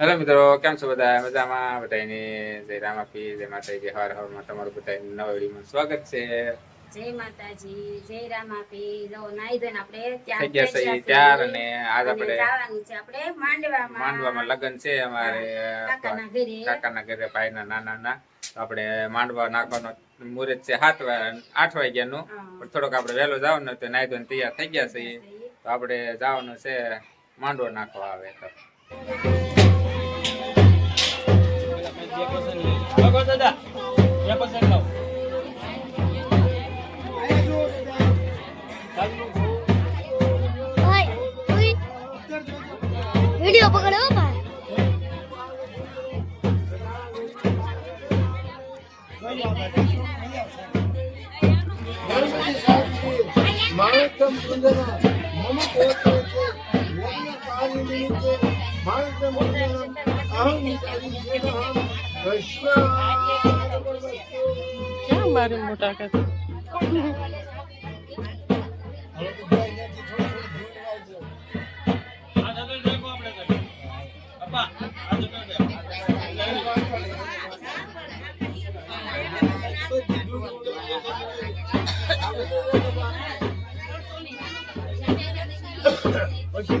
Hello મિત્રો કેમ છો બધા? મજામાં? બધાની જય રામાપી જય માતાજી હવાર હવારમાં તમારું બધા નવા વિડીયોમાં સ્વાગત છે. જય માતાજી જય રામાપી લો નાઈ આપણે ગયા છે ત્યાર અને આજ આપણે જવાનું છે આપણે માંડવામાં. માંડવામાં લગ્ન છે અમારે કાકાના ઘરે. કાકાના ઘરે ભાઈના નાના ના આપણે માંડવા નાખવાનો મુહૂર્ત છે સાત આઠ વાગ્યાનું. પણ થોડોક આપણે વહેલો જવાનું તો નાઈ ધોઈને તૈયાર થઈ ગયા છે તો આપણે જવાનું છે માંડવો નાખવા આવે તો. વિડિયો પકડો ભાઈ માણસમ સુંદરમ મમ કોટોચે લગ્ન કાર્ય નિમિત્તે માણસમ સુંદરમ અહં નિકાલિશેનહં વૈષ્ણવ ક્યાં મારી મોટા કાકા? પછી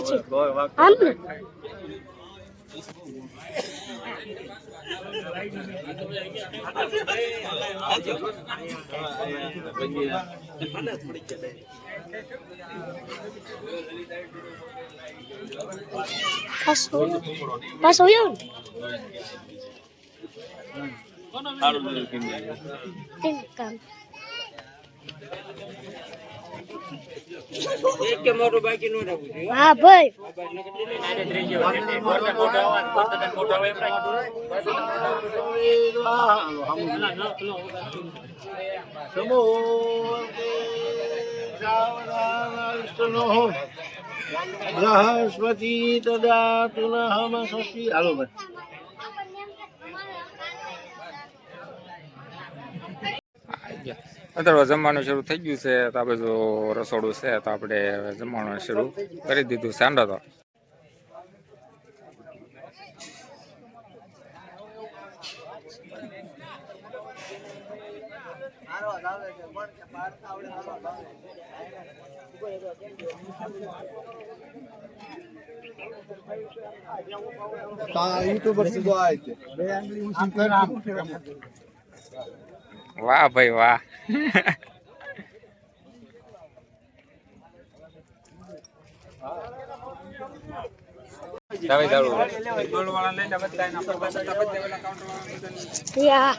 જો. ભાઈ, આ થાંભલી વેપારી રીતે That's મોટો બાકી નો કામ હા ભાઈ. બૃહસ્પતિ તદા પુનઃ ષષ્ઠી હાલો ભાઈ અત્યારે જમવાનું શરૂ થઈ ગયું છે તો આ બધું રસોડું છે તો આપણે હવે જમવાનું શરૂ કરી દીધું સાંડો તો. યુટ્યુબર સીધો આવે છે. બે આંગળી વાહ ભાઈ વાહ. બધાની યા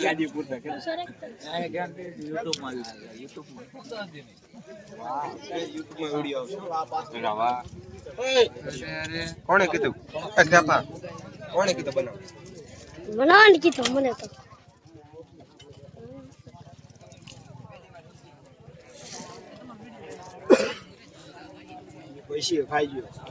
બધાને લવસો ખાવા કોણે કીધું અચ્છા કોણે કીધું બનાવ બનાવવાની કીધું મને તો પૈસી ખાઈ ગયો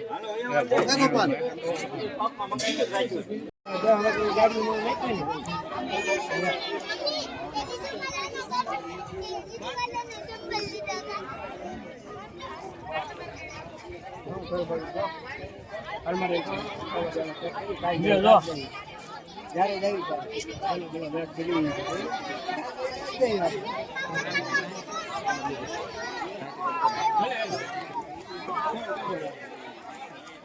જયારે જાય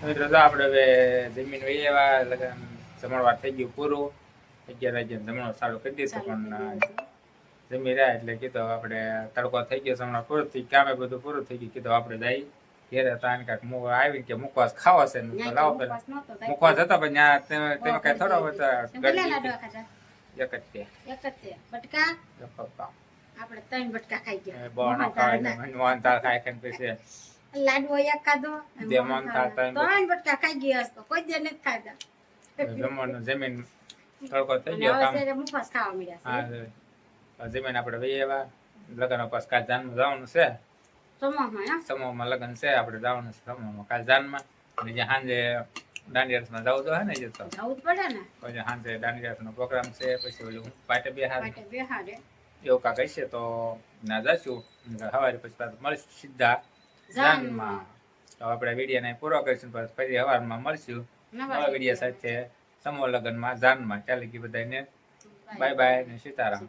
મિત્રો તો આપણે હવે જમીન વહી આવ્યા લગન જમણવાર થઈ ગયું પૂરું. અગિયાર વાગ્યા જમણો સારું કરી દઈશું પણ જમી રહ્યા એટલે કીધો આપણે તડકો થઈ ગયો જમણવાર પૂરું થઈ કામે બધું પૂરું થઈ ગયું કીધું આપણે જઈ ઘેરે તાન કાંક મુ આવી કે મુકવાસ ખાવા છે ને લાવો પેલા મુકવાસ હતા પણ ત્યાં તમે કઈ થોડો એક જ તે બટકા. આપણે ત્રણ બટકા ખાઈ ગયા. બહારનો મોહનથાળ ખાઈને તાળ ખાઈ ખાઈને પછી લાડવો એક ખાધો. જમણ મોહનથાળ ત્રણ બટકા ખાઈ ગયા હતો કોઈ દે નથી ખાધા. જમણ જમીન તડકો થઈ ગયો કામ. હવે મુફાસ ખાવા મળ્યા છે. હા જમીન આપણે વહી એવા લગન પાસ કાલ જાન જવાનું છે. સમોહમાં હા? લગન છે આપણે જવાનું છે સમૂહમાં કાલ જાનમાં. અને જે સાંજે દાંડિયાસમાં જવું તો હે ને જતો જવું પડે ને. પછી સાંજે દાંડિયાસનો પ્રોગ્રામ છે પછી ઓલું પાટે બેહાર પાટે બેહાડે. એવું કાંઈ છે તો ના જશું. સવારે પછી પાછું મળીશું સીધા. જાનમાં. તો આપણે વિડીયોને પૂરો કરીશું પછી ફરી સવારમાં મળશું. નવા નવા વીડિયો સાથે સમૂહ લગ્નમાં જાનમાં. ચાલી ગઈ બધાને બાય બાય ને સીતારામ.